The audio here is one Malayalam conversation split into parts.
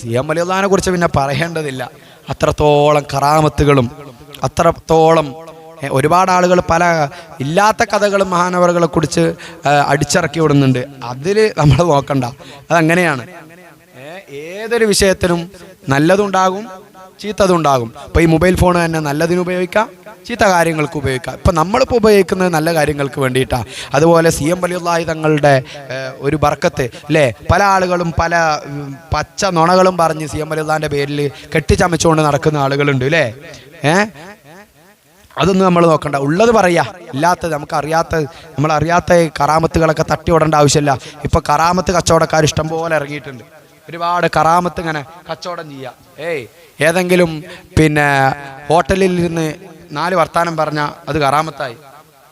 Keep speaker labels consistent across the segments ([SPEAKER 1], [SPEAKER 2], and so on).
[SPEAKER 1] സി എം അലിയുള്ളഹാനെ കുറിച്ച് പിന്നെ പറയേണ്ടതില്ല. അത്രത്തോളം കറാമത്തുകളും അത്രത്തോളം ഒരുപാട് ആളുകൾ പല ഇല്ലാത്ത കഥകളും മഹാനവറുകളെ കുറിച്ച് അടിച്ചിറക്കി വിടുന്നുണ്ട്. അതിൽ നമ്മൾ നോക്കണ്ട. അതങ്ങനെയാണ്. ഏതൊരു വിഷയത്തിനും നല്ലതുണ്ടാകും ചീത്തതുണ്ടാകും. അപ്പോൾ ഈ മൊബൈൽ ഫോൺ തന്നെ നല്ലതിന് ഉപയോഗിക്കാം. ചീത്ത കാര്യങ്ങൾക്ക് ഉപയോഗിക്കാം. ഇപ്പം നമ്മളിപ്പോൾ ഉപയോഗിക്കുന്നത് നല്ല കാര്യങ്ങൾക്ക് വേണ്ടിയിട്ടാണ് അതുപോലെ സി എം വലിയുള്ളാഹി തങ്ങളുടെ ഒരു ബർക്കത്ത് അല്ലേ പല ആളുകളും പല പച്ച നുണകളും പറഞ്ഞ് സി എം വലിയുള്ളാന്റെ പേരിൽ കെട്ടിച്ചമച്ചുകൊണ്ട് നടക്കുന്ന ആളുകളുണ്ട് അല്ലേ ഏഹ് അതൊന്നും നമ്മൾ നോക്കണ്ട. ഉള്ളത് പറയാ. ഇല്ലാത്തത് നമുക്ക് അറിയാത്ത നമ്മൾ അറിയാത്ത കറാമത്തുകളൊക്കെ തട്ടി വിടേണ്ട ആവശ്യമില്ല. ഇപ്പൊ കറാമത്ത് കച്ചവടക്കാർ ഇഷ്ടം പോലെ ഇറങ്ങിയിട്ടുണ്ട്. ഒരുപാട് കറാമത്ത് ഇങ്ങനെ കച്ചവടം ചെയ്യുക ഏയ് ഏതെങ്കിലും പിന്നെ ഹോട്ടലിൽ ഇരുന്ന് നാല് വർത്താനം പറഞ്ഞാൽ അത് കറാമത്തായി.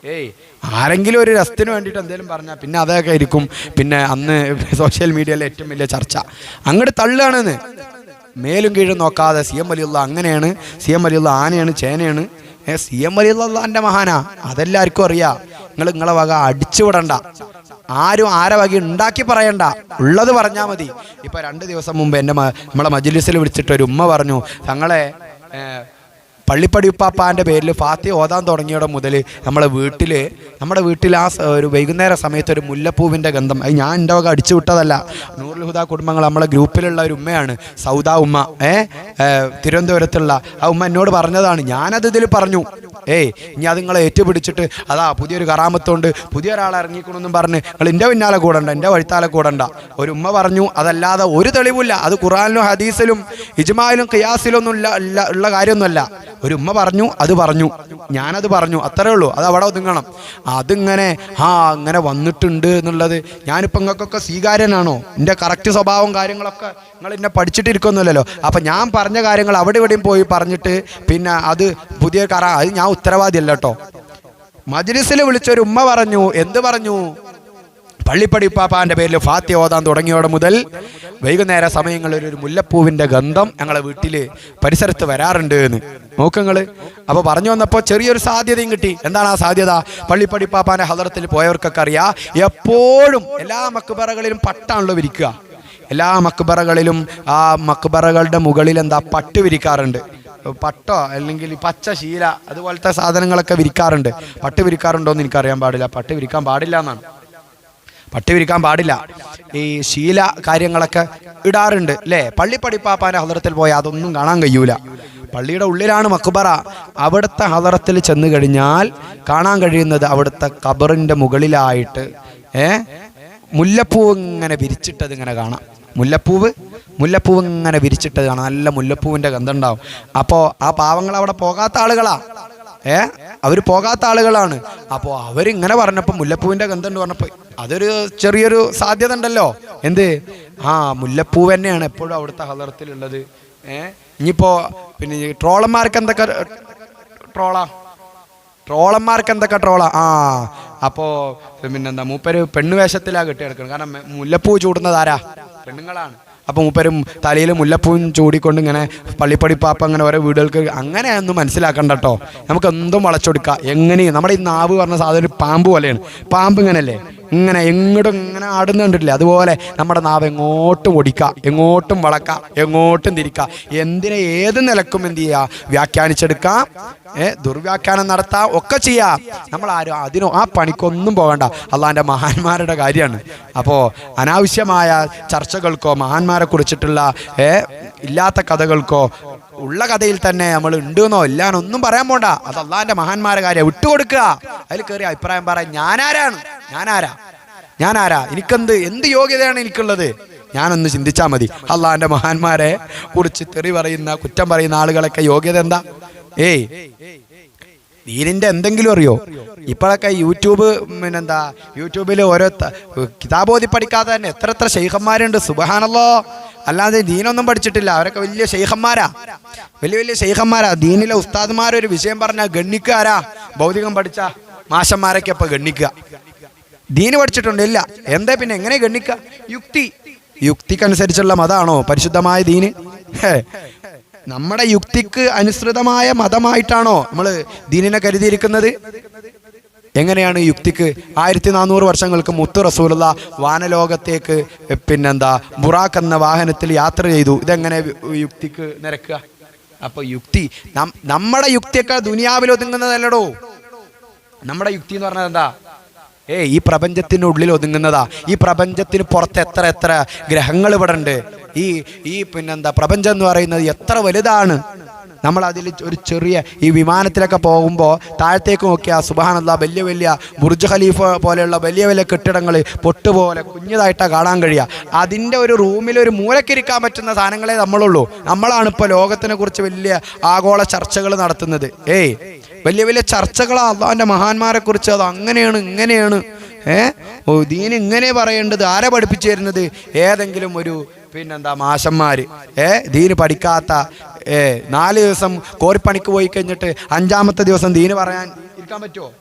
[SPEAKER 1] ഏയ് ആരെങ്കിലും ഒരു രസത്തിന് വേണ്ടിയിട്ട് എന്തെങ്കിലും പറഞ്ഞാൽ പിന്നെ അതൊക്കെ ഇരിക്കും പിന്നെ അന്ന് സോഷ്യൽ മീഡിയയിലെ ഏറ്റവും വലിയ ചർച്ച. അങ്ങോട്ട് തള്ളുകയാണെന്ന്. മേലും കീഴും നോക്കാതെ സി എം വലിയുള്ള അങ്ങനെയാണ് സി എം വലിയുള്ള ആനയാണ് ചേനയാണ്. ഏ സി എം വലിയുള്ള എന്റെ മഹാനാ അതെല്ലാവർക്കും അറിയാം. നിങ്ങൾ നിങ്ങളെ വക അടിച്ചുവിടണ്ട. ആരും ആരെ വക ഉണ്ടാക്കി പറയണ്ട. ഉള്ളത് പറഞ്ഞാൽ മതി. ഇപ്പൊ രണ്ട് ദിവസം മുമ്പ് എന്റെ നമ്മളെ മജ്ലിസിൽ വിളിച്ചിട്ട് ഒരു ഉമ്മ പറഞ്ഞു തങ്ങളെ പള്ളിപ്പടി ഉപ്പാപ്പാന്റെ പേരിൽ ഫാത്തി ഓതാൻ തുടങ്ങിയോടെ മുതൽ നമ്മുടെ വീട്ടിൽ നമ്മുടെ വീട്ടിൽ ആ ഒരു വൈകുന്നേര സമയത്ത് ഒരു മുല്ലപ്പൂവിന്റെ ഗന്ധം അത് ഞാൻ എന്റെ വക അടിച്ചു വിട്ടതല്ല. നൂറുൽ ഹുദാ കുടുംബങ്ങൾ നമ്മളെ ഗ്രൂപ്പിലുള്ള ഒരു ഉമ്മയാണ് സൗദ ഉമ്മ ഏഹ് തിരുവനന്തപുരത്തുള്ള. ആ ഉമ്മ എന്നോട് പറഞ്ഞതാണ് ഞാനത് ഇതിൽ പറഞ്ഞു. ഏയ് ഇനി അത് നിങ്ങളെ ഏറ്റുപിടിച്ചിട്ട് അതാ പുതിയൊരു കറാമത്തുണ്ട്. പുതിയ ഒരാൾ ഇറങ്ങിക്കണമെന്നും പറഞ്ഞ് നിങ്ങൾ എന്റെ പിന്നാലെ കൂടണ്ട എന്റെ വഴിത്താലെ കൂടണ്ട. ഒരു ഉമ്മ പറഞ്ഞു അതല്ലാതെ ഒരു തെളിവില്ല അത് ഖുറാനിലും ഹദീസിലും ഇജ്മായിലും ഖിയാസിലൊന്നും ഇല്ല ഉള്ള കാര്യമൊന്നുമല്ല. ഒരു ഉമ്മ പറഞ്ഞു അത് പറഞ്ഞു. ഞാനത് പറഞ്ഞു അത്രേ ഉള്ളൂ. അത് അവിടെ ഒതുങ്ങണം. അതിങ്ങനെ ആ അങ്ങനെ വന്നിട്ടുണ്ട് എന്നുള്ളത് ഞാനിപ്പോൾ നിങ്ങൾക്കൊക്കെ സ്വീകാര്യനാണോ? എന്റെ കറക്റ്റ് സ്വഭാവം കാര്യങ്ങളൊക്കെ നിങ്ങൾ എന്നെ പഠിച്ചിട്ടിരിക്കുന്നില്ലല്ലോ അപ്പം ഞാൻ പറഞ്ഞ കാര്യങ്ങൾ അവിടെ ഇവിടെയും പോയി പറഞ്ഞിട്ട് പിന്നെ അത് പുതിയ കറ അത് ഞാൻ ഉത്തരവാദിയല്ല കേട്ടോ മജ്ലിസിൽ വിളിച്ചൊരു ഉമ്മ പറഞ്ഞു എന്ത് പറഞ്ഞു? പള്ളിപ്പടിപ്പാപ്പാന്റെ പേരിൽ ഫാത്തി ഓതാൻ തുടങ്ങിയോടെ മുതൽ വൈകുന്നേര സമയങ്ങളിൽ ഒരു മുല്ലപ്പൂവിന്റെ ഗന്ധം ഞങ്ങളെ വീട്ടിൽ പരിസരത്ത് വരാറുണ്ട് എന്ന്. നോക്കങ്ങൾ അപ്പൊ പറഞ്ഞു വന്നപ്പോൾ ചെറിയൊരു സാധ്യതയും കിട്ടി. എന്താണ് ആ സാധ്യത? പള്ളിപ്പടിപ്പാപ്പാന്റെ ഹദറത്തിൽ പോയവർക്കൊക്കെ അറിയാം എപ്പോഴും എല്ലാ മക്കുബറകളിലും പട്ടാണല്ലോ വിരിക്കുക. എല്ലാ മക്ബറകളിലും ആ മക്ബറകളുടെ മുകളിൽ എന്താ പട്ട് വിരിക്കാറുണ്ട്. പട്ടോ അല്ലെങ്കിൽ പച്ച ശീല അതുപോലത്തെ സാധനങ്ങളൊക്കെ വിരിക്കാറുണ്ട്. പട്ട് വിരിക്കാറുണ്ടോ എന്ന് എനിക്കറിയാൻ പാടില്ല. പട്ട് വിരിക്കാൻ പാടില്ല എന്നാണ്. പട്ട് വിരിക്കാൻ പാടില്ല. ഈ ശീല കാര്യങ്ങളൊക്കെ ഇടാറുണ്ട് അല്ലേ? പള്ളി പഠിപ്പാപ്പാന്റെ ഹദറത്തിൽ പോയാൽ അതൊന്നും കാണാൻ കഴിയൂല. പള്ളിയുടെ ഉള്ളിലാണ് മക്ബറ. അവിടുത്തെ ഹദറത്തിൽ ചെന്ന് കഴിഞ്ഞാൽ കാണാൻ കഴിയുന്നത് അവിടുത്തെ കബറിന്റെ മുകളിലായിട്ട് ഏ? മുല്ലപ്പൂ ഇങ്ങനെ വിരിച്ചിട്ടത് ഇങ്ങനെ കാണാം. മുല്ലപ്പൂവ്? മുല്ലപ്പൂവ് ഇങ്ങനെ വിരിച്ചിട്ടത് കാണാം നല്ല മുല്ലപ്പൂവിന്റെ ഗന്ധം ഉണ്ടാവും അപ്പോൾ ആ പാവങ്ങൾ അവിടെ പോകാത്ത ആളുകളാ. ഏ? അവർ പോകാത്ത ആളുകളാണ്. അപ്പോൾ അവരിങ്ങനെ പറഞ്ഞപ്പോൾ മുല്ലപ്പൂവിന്റെ ഗന്ധം എന്ന് പറഞ്ഞപ്പോൾ അതൊരു ചെറിയൊരു സാധ്യത ഉണ്ടല്ലോ. എന്ത്? ആ മുല്ലപ്പൂവ് തന്നെയാണ് എപ്പോഴും അവിടുത്തെ ഹലറത്തിലുള്ളത് ഏ? ഇനിയിപ്പോൾ പിന്നെ ട്രോളന്മാർക്ക് എന്തൊക്കെ ട്രോളാ? ട്രോളന്മാർക്ക് എന്തൊക്കെ ട്രോളാ? ആ അപ്പോൾ പിന്നെന്താ മൂപ്പര് പെണ്ണ് വേഷത്തിലാണ് കിടക്കുന്നത് കാരണം മുല്ലപ്പൂ ചൂടുന്നത് ആരാ? പെണ്ണുങ്ങളാണ്. അപ്പോൾ മൂപ്പരും തലയിൽ മുല്ലപ്പൂവും ചൂടിക്കൊണ്ട് ഇങ്ങനെ പള്ളിപ്പടിപ്പാപ്പ അങ്ങനെ ഓരോ വീടുകൾക്ക് അങ്ങനെയൊന്നും മനസ്സിലാക്കണ്ട കേട്ടോ നമുക്ക് എന്തും വളച്ചൊടുക്കാം. എങ്ങനെയും നമ്മുടെ ഈ നാവ് പറഞ്ഞ സാധനം ഒരു പാമ്പ് പോലെയാണ്. പാമ്പ് ഇങ്ങനല്ലേ ഇങ്ങനെ എങ്ങോട്ടും ഇങ്ങനെ ആടുന്ന കണ്ടിട്ടില്ല? അതുപോലെ നമ്മുടെ നാവ് എങ്ങോട്ടും ഒടിക്കുക എങ്ങോട്ടും വളക്കാം എങ്ങോട്ടും തിരിക്കുക എന്തിനെ ഏത് നിലക്കും എന്ത് ചെയ്യുക വ്യാഖ്യാനിച്ചെടുക്കാം ഏ ദുർവ്യാഖ്യാനം നടത്താം ഒക്കെ ചെയ്യാം. നമ്മൾ ആരും അതിനോ ആ പണിക്കൊന്നും പോകണ്ട. അള്ളാന്റെ മഹാന്മാരുടെ കാര്യമാണ്. അപ്പോൾ അനാവശ്യമായ ചർച്ചകൾക്കോ മഹാന്മാരെ കുറിച്ചിട്ടുള്ള ഇല്ലാത്ത കഥകൾക്കോ ഉള്ള കഥയിൽ തന്നെ നമ്മൾ ഉണ്ടെന്നോ ഇല്ലാന്നൊന്നും പറയാൻ പോണ്ട. അത് അള്ളാന്റെ മഹാന്മാരെ കാര്യം. വിട്ടുകൊടുക്കുക. അതിൽ കയറി അഭിപ്രായം പറയാൻ ഞാനാരാണ്? ഞാനാരാ? ഞാനാരാ? എനിക്കെന്ത് എന്ത് യോഗ്യതയാണ് എനിക്കുള്ളത്? ഞാനൊന്ന് ചിന്തിച്ചാൽ മതി. അള്ളാഹാന്റെ മഹാന്മാരെ കുറിച്ച് തെറി പറയുന്ന കുറ്റം പറയുന്ന ആളുകളൊക്കെ യോഗ്യത എന്താ? ഏയ് ദീനിന്റെ എന്തെങ്കിലും അറിയോ? ഇപ്പോഴൊക്കെ യൂട്യൂബ് പിന്നെന്താ യൂട്യൂബിൽ ഓരോ കിതാബോധി പഠിക്കാതെ തന്നെ എത്ര എത്ര ഷെയ്ഖന്മാരുണ്ട് സുബഹാനല്ലോ. അല്ലാതെ ദീനൊന്നും പഠിച്ചിട്ടില്ല. അവരൊക്കെ വലിയ ഷെയ്ഖന്മാരാ വലിയ വലിയ ഷെയ്ഖന്മാരാ ദീനിലെ ഉസ്താദ്മാരൊരു വിഷയം പറഞ്ഞാൽ ഗണ്ണിക്കാരാ. ഭൗതികം പഠിച്ച മാഷന്മാരൊക്കെ ഇപ്പൊ ഗണ്ണിക്കുക ദീന് പഠിച്ചിട്ടുണ്ട് ഇല്ല. എന്താ പിന്നെ എങ്ങനെ ഗണ്ണിക്കുക യുക്തി. യുക്തിക്കനുസരിച്ചുള്ള മതമാണോ പരിശുദ്ധമായ ദീന്? നമ്മുടെ യുക്തിക്ക് അനുസൃതമായ മതമായിട്ടാണോ നമ്മൾ ദീനിനെ കരുതിയിരിക്കുന്നത്? എങ്ങനെയാണ് യുക്തിക്ക് ആയിരത്തി നാനൂറ് വർഷങ്ങൾക്ക് മുത്തു റസൂലുള്ള വാനലോകത്തേക്ക് പിന്നെന്താ ബുറാഖ് എന്ന വാഹനത്തിൽ യാത്ര ചെയ്തു. ഇതെങ്ങനെ യുക്തിക്ക് നിരക്കുക? അപ്പൊ യുക്തി നമ്മുടെ യുക്തിയൊക്കെ ദുനിയാവിൽ ഒതുങ്ങുന്നതല്ലടോ. നമ്മുടെ യുക്തി എന്ന് പറഞ്ഞാൽ എന്താ? ഏ ഈ പ്രപഞ്ചത്തിനുള്ളിൽ ഒതുങ്ങുന്നതാ. ഈ പ്രപഞ്ചത്തിന് പുറത്ത് എത്ര എത്ര ഗ്രഹങ്ങൾ ഇവിടെ ഉണ്ട്. ഈ ഈ പിന്നെന്താ പ്രപഞ്ചം എന്ന് പറയുന്നത് എത്ര വലുതാണ്. നമ്മൾ അതിൽ ഒരു ചെറിയ ഈ വിമാനത്തിലൊക്കെ പോകുമ്പോൾ താഴത്തേക്ക് നോക്കിയാൽ സുബാനല്ല വലിയ വലിയ ബുർജ് ഖലീഫ പോലെയുള്ള വലിയ വലിയ കെട്ടിടങ്ങൾ പൊട്ടുപോലെ കുഞ്ഞതായിട്ടാണ് കാണാൻ കഴിയുക അതിന്റെ ഒരു റൂമിൽ ഒരു മൂലക്കിരിക്കാൻ പറ്റുന്ന സാധനങ്ങളെ നമ്മളുള്ളൂ. നമ്മളാണ് ഇപ്പോൾ ലോകത്തിനെ കുറിച്ച് വലിയ ആഗോള ചർച്ചകൾ നടത്തുന്നത്. ഏയ് വലിയ വലിയ ചർച്ചകളാ അള്ളാഹിന്റെ മഹാന്മാരെ കുറിച്ച് അത് അങ്ങനെയാണ് ഇങ്ങനെയാണ്. ഏ? ഓ ദീൻ ഇങ്ങനെ പറയേണ്ടത്. ആരെ പഠിപ്പിച്ചു തരുന്നത് ഏതെങ്കിലും ഒരു പിന്നെന്താ മാഷന്മാര്. ഏ? ദീന് പഠിക്കാത്ത ഏ നാല് ദിവസം കോരിപ്പണിക്ക് പോയി കഴിഞ്ഞിട്ട് അഞ്ചാമത്തെ ദിവസം ദീന് പറയാൻ ഇരിക്കാൻ പറ്റുമോ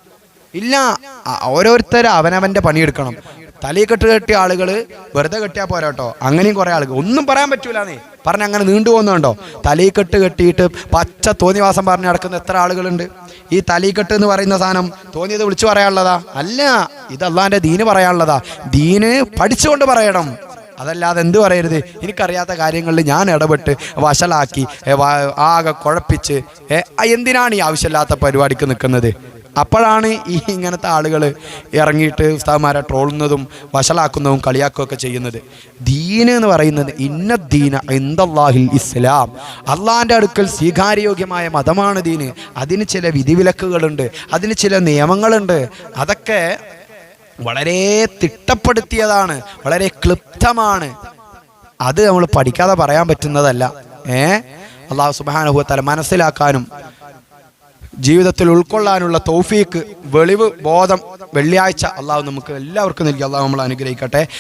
[SPEAKER 1] ഇല്ല. ഓരോരുത്തർ അവനവന്റെ പണിയെടുക്കണം. തലയിൽ കെട്ട് കെട്ടിയ ആളുകൾ വെറുതെ കെട്ടിയാൽ പോരാട്ടോ. അങ്ങനെയും കുറേ ആളുകൾ. ഒന്നും പറയാൻ പറ്റൂലെന്നേ. പറഞ്ഞ് അങ്ങനെ നീണ്ടു പോകുന്നുണ്ടോ തലയിൽ കെട്ട് കെട്ടിയിട്ട് പച്ച തോന്നിവാസം പറഞ്ഞ് നടക്കുന്ന എത്ര ആളുകളുണ്ട്. ഈ തലീക്കെട്ട് എന്ന് പറയുന്ന സാധനം തോന്നിയത് വിളിച്ചു പറയാനുള്ളതാ? അല്ല ഇത് അള്ളാന്റെ ദീന് പറയാനുള്ളതാ. ദീന് പഠിച്ചുകൊണ്ട് പറയണം. അതല്ലാതെ എന്ത് പറയരുത്? എനിക്കറിയാത്ത കാര്യങ്ങളിൽ ഞാൻ ഇടപെട്ട് വഷളാക്കി ആകെ കുഴപ്പിച്ച് എന്തിനാണ് ഈ ആവശ്യമില്ലാത്ത പരിപാടിക്ക് നിൽക്കുന്നത്? അപ്പോഴാണ് ഈ ഇങ്ങനത്തെ ആളുകൾ ഇറങ്ങിയിട്ട് ഉസ്താദ്മാരെ ട്രോളുന്നതും വഷളാക്കുന്നതും കളിയാക്കുകയൊക്കെ ചെയ്യുന്നത്. ദീന് എന്ന് പറയുന്നത് ഇന്ന ദീന എന്തല്ലാഹിൽ ഇസ്ലാം. അള്ളാഹിന്റെ അടുക്കൽ സ്വീകാര്യയോഗ്യമായ മതമാണ് ദീന്. അതിന് ചില വിധിവിലക്കുകളുണ്ട് അതിന് ചില നിയമങ്ങളുണ്ട്. അതൊക്കെ വളരെ തിട്ടപ്പെടുത്തിയതാണ് വളരെ ക്ലിപ്തമാണ്. അത് നമ്മൾ പഠിക്കാതെ പറയാൻ പറ്റുന്നതല്ല. ഏ? അള്ളാഹു സുബാനുഭവത്തല മനസ്സിലാക്കാനും ജീവിതത്തിൽ ഉൾക്കൊള്ളാനുള്ള തൗഫീക്ക് വെളിവ് ബോധം വെള്ളിയാഴ്ച അള്ളാഹു നമുക്ക് എല്ലാവർക്കും നൽകി. അള്ളാഹു നമ്മൾ അനുഗ്രഹിക്കട്ടെ.